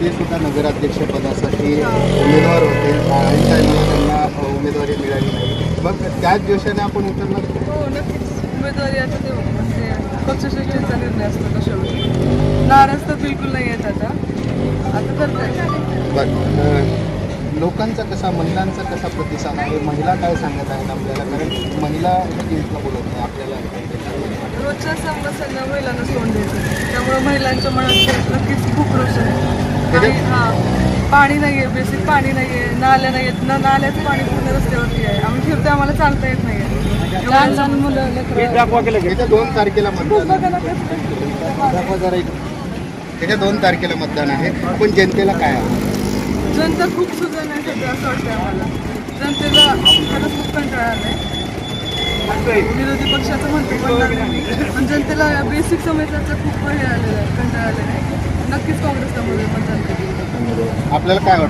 ते सुद्धा नगराध्यक्षपदासाठी उमेदवार होते. आणि टायमाला त्यांना उमेदवारी मिळाली नाही. मग त्याच जोशाने आपण उतरणार? हो नक्कीच. उमेदवारी आता ते म्हणजे पक्षश्रेष्ठींचा निर्णय असतो कशावर नाराज तर बिलकुल नाही आहेत आता. आता करताय लोकांचा कसा महिलांचा कसा प्रतिसाद आहे? महिला काय सांगत आहेत आपल्याला? कारण महिला बोलत नाही आपल्याला. रोजच्या समस्यांना महिलांना तोंड द्यायचं त्यामुळे महिलांच्या मनात नक्कीच खूप रोष आहे आणि हां. पाणी नाही आहे बेसिक पाणी नाही आहे नाल्या नाही आहेत न नाल्याचं पाणी पूर्ण रस्त्यावरती आहे. आम्ही फिरतो आम्हाला चालता येत नाही आहे लहान लहान मुलं लेकरं. येत्या दोन तारखेला मतदान बघा ना कसं दाखवा जरा इकडे. येत्या दोन तारखेला मतदान आहे. पण जनतेला काय आहे? जनता खूप सुधारणा आहे सध्या असं वाटतं आम्हाला. जनतेला खरंच खूप कंटाळा आलाय. विरोधी पक्षाचं म्हणतो. पण जनतेला बेसिक समस्याचा खूप हे आलेला आहे कंटाळा आलेला आहे. नक्कीच काँग्रेसला मध्ये मतदान करेल आपल्याला काय वाटतं?